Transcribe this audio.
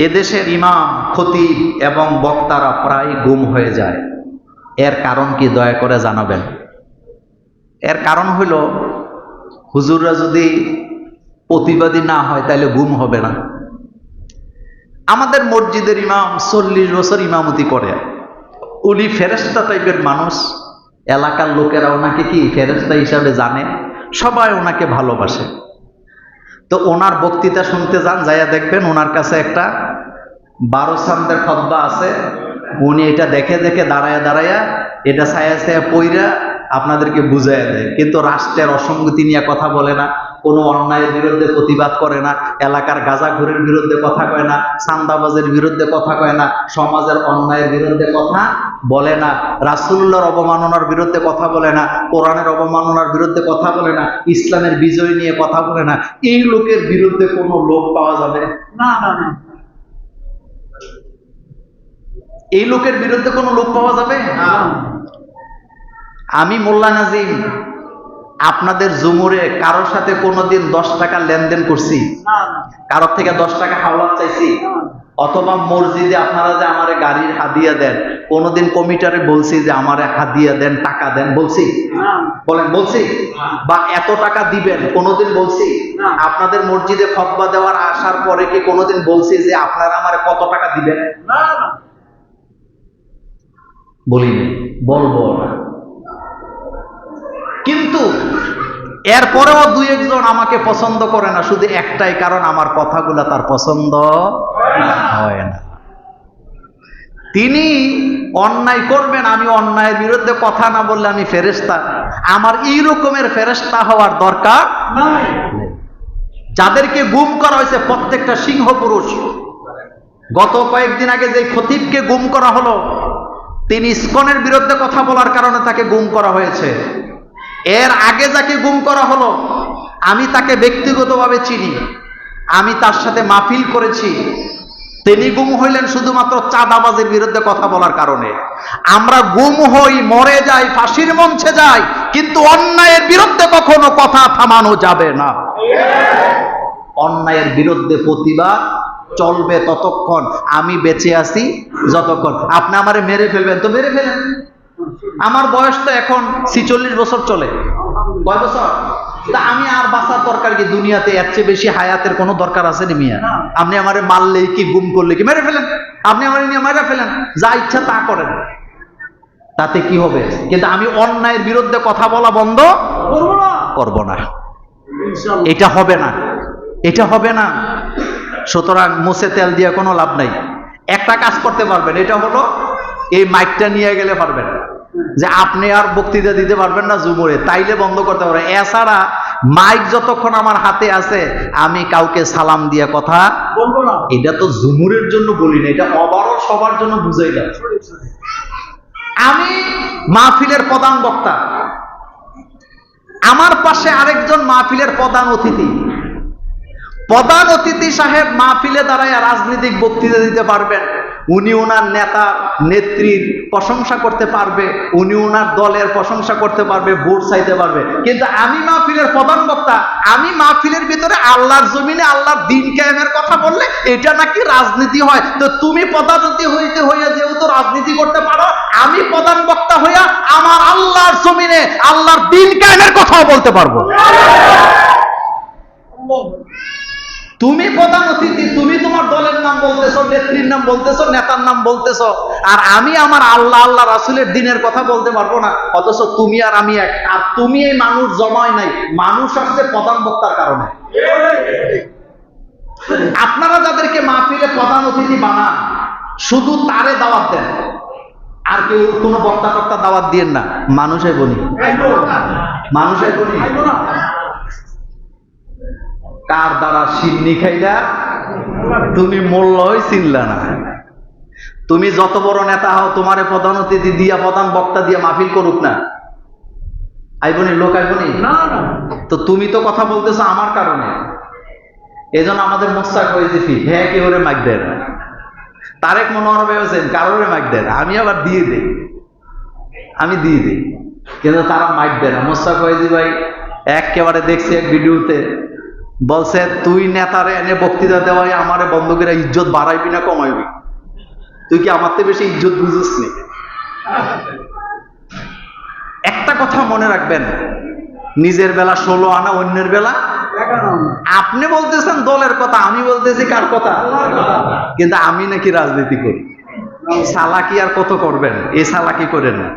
এদেশের ইমাম, খতিব এবং বক্তারা প্রায় গুম হয়ে যায়। এর কারণ কি দয়া করে জানাবেন? এর কারণ হইল, হুজুররা যদি প্রতিবাদী না হয়, তাহলে গুম হবে না। আমাদের মসজিদের ইমাম চল্লিশ বছর ইমামতি করে। উনি ফেরেস্তা টাইপের মানুষ। এলাকার লোকেরা ওনাকে কি ফেরেস্তা হিসাবে জানে? সবাই ওনাকে ভালোবাসে। তো ওনার বক্তৃতা শুনতে যান, যাইয়া দেখবেন ওনার কাছে একটা বারো সান্দের খদ্া আছে। উনি এটা দেখে দেখে দাঁড়ায়া দাঁড়ায়া এটা ছায়া ছায়া পইরা আপনাদেরকে বুঝাইয়া দেয়। কিন্তু রাষ্ট্রের অসঙ্গতি নিয়ে কথা বলে না, কোনো অন্যায়ের বিরুদ্ধে প্রতিবাদ করে না, এলাকার গাঁজাখুরের বিরুদ্ধে কথা কয় না সান্দাবাজের বিরুদ্ধে কথা কয় না, সমাজের অন্যায়ের বিরুদ্ধে কথা বলে না। রাসুল্লাহর অবমাননার বিরুদ্ধে কথা বলে না। কোরআনের অবমাননার বিরুদ্ধে কথা বলে না। ইসলামের বিজয় নিয়ে কথা বলে না। এই লোকের বিরুদ্ধে কোনো লোক পাওয়া যাবে? না না না। এই লোকের বিরুদ্ধে কোনো লোক পাওয়া যাবে? আমি মোল্লা নাজিম আপনাদের জুমুরে কারোর সাথে কোনোদিন দশ টাকা লেনদেন করছি? কারোর থেকে দশ টাকা হাওলাত চাইছি? অথবা মসজিদে আপনারা যে আমারে গাড়ির হাদিয়া দেন কোনোদিন কমিটারে বলছি যে আমারে হাদিয়া দেন টাকা দেন বলছি? বলেন বলছি? বা এত টাকা দিবেন কোনোদিন বলছি? আপনাদের মসজিদে খতবা দেওয়ার আসার পরে কি কোনোদিন বলছি যে আপনারা আমারে কত টাকা দিবেন? বলিনি বলব না। কিন্তু এরপরেও দুই একজন আমাকে পছন্দ করে না শুধু একটাই কারণ আমার কথাগুলো তার পছন্দ হয় না। তিনি অন্যায় করবেন আমি অন্যায়ের বিরুদ্ধে কথা না বললে আমি ফেরেস্তা আমার এই রকমের ফেরেস্তা হওয়ার দরকার যাদেরকে গুম করা হয়েছে প্রত্যেকটা সিংহ পুরুষ। গত কয়েকদিন আগে যে খতিবকে গুম করা হলো তিনি ইস্কনের বিরুদ্ধে কথা বলার কারণে তাকে গুম করা হয়েছে। এর আগে যাকে গুম করা হলো, আমি তাকে ব্যক্তিগতভাবে চিনি। আমি তার সাথে মাহফিল করেছি। তিনি গুম হইলেন শুধুমাত্র চাঁদাবাজের বিরুদ্ধে কথা বলার কারণে। আমরা গুম হই, মরে যাই, ফাঁসির মঞ্চে যাই, কিন্তু অন্যায়ের বিরুদ্ধে কখনো কথা থামানো যাবে না। অন্যায়ের বিরুদ্ধে প্রতিবাদ চলবে ততক্ষণ। আমি বেঁচে আছি যতক্ষণ। আপনি আমারে মেরে ফেলবেন তো মেরে ফেলেন। আমার বয়স তো এখন ছিচল্লিশ বছর চলে। কয় বছর? তা আমি আর বাঁচার দরকার কি? দুনিয়াতে এর চেয়ে বেশি হায়াতের কোনো দরকার আছে নি মিয়া? আপনি আমারে মারলেই কি গুম করলে কি? মেরে ফেলেন। আপনি আমার নিয়ে মেরে ফেলেন। যা ইচ্ছা তা করেন। তাতে কি হবে? কিন্তু আমি অন্যায়ের বিরুদ্ধে কথা বলা বন্ধ করব না। করব না। এটা হবে না। এটা হবে না। সুতরাং মুছে তেল দিয়ে কোনো লাভ নাই। একটা কাজ করতে পারবেন। এটা হলো এই মাইকটা নিয়ে গেলে পারবেন। যে আপনি আর বক্তৃতা দিতে পারবেন না জুমুরে, তাইলে বন্ধ করতে পারবেন এছাড়া মাইক যতক্ষণ আমার হাতে আছে, আমি কাউকে সালাম দিয়ে কথা বলব না। এটা তো জুমুরের জন্য বলি না, এটা ওভারঅল সবার জন্য বুঝাই দেয় আমি মাহফিলের প্রধান বক্তা। আমার পাশে আরেকজন মাহফিলের প্রধান অতিথি। প্রধান অতিথি সাহেব মাহফিলে দাঁড়ায় রাজনৈতিক বক্তৃতা দিতে পারবেন। উনি ওনার নেতা, নেত্রীর প্রশংসা করতে পারবে, উনি ওনার দলের প্রশংসা করতে পারবে, ভোট চাইতে পারবে। কিন্তু আমি মাহফিলের প্রধান বক্তা, আমি মাহফিলের ভিতরে আল্লাহর জমিনে আল্লাহর দিন কায়েমের কথা বললে এটা নাকি রাজনীতি হয়। তো তুমি প্রধান হইতে হইয়া যেহেতু রাজনীতি করতে পারো, আমি প্রধান বক্তা হইয়া আমার আল্লাহর জমিনে আল্লাহর দিন কায়েমের কথাও বলতে পারব। তুমি প্রধান অতিথি, তুমি তোমার দলের নাম বলতেছো, নেত্রীর নাম বলতেছো, নেতার নাম বলতেছো। আর আমি আমার আল্লাহ আল্লাহ রাসুলের দিনের কথা বলতে পারব না। অথচ তুমি আর আমি এক। আর তুমি এই মানুষ জমায় নাই। মানুষ আসছে প্রধান বক্তার কারণে। আপনারা যাদেরকে মাহফিলে প্রধান অতিথি বানান, শুধু তারে দাওয়াত দেন। আর কেউ কোনো বক্তা টক্তা দাওয়াত দিয়েন না। মানুষে বলি মানুষের বলি কার দ্বারা সিন্নি খাইলা? তুমি মূল্যই চিনলা না। তুমি যত বড় নেতা হও তোমারে প্রধান অতিথি দিয়া প্রধান বক্তা দিয়া মাহফিল করুক না। আইবনি লোক আইবনি? না না। তো তুমি তো কথা বলতেছো আমার কারণে। এজন্য আমাদের মোস্তাক হয়েছে ফি হ্যাঁ কি ওরে মাইক দেয় না তারেক মনোহর ভেবেছেন কারোরে মাইক দেয় না আমি আবার দিয়ে দিই। আমি দিয়ে দিই। কিন্তু তারা মাইক দেয় না। মোস্তাক হয়েছি ভাই একেবারে দেখছি এক ভিডিওতে বলছে, তুই নেতারে এনে বক্তৃতা দেওয়াই আমারে বন্ধকেরা ইজ্জত বাড়াইবি না কমাইবি? তুই কি আমার থেকে বেশি ইজ্জত বুঝিস নি? একটা কথা মনে রাখবেন, নিজের বেলা ষোলো আনা অন্যের বেলা আপনি বলতেছেন দলের কথা, আমি বলতেছি কার কথা? কিন্তু আমি নাকি রাজনীতি করি। সালাকি আর কত করবেন? এই সালাকি করেন না?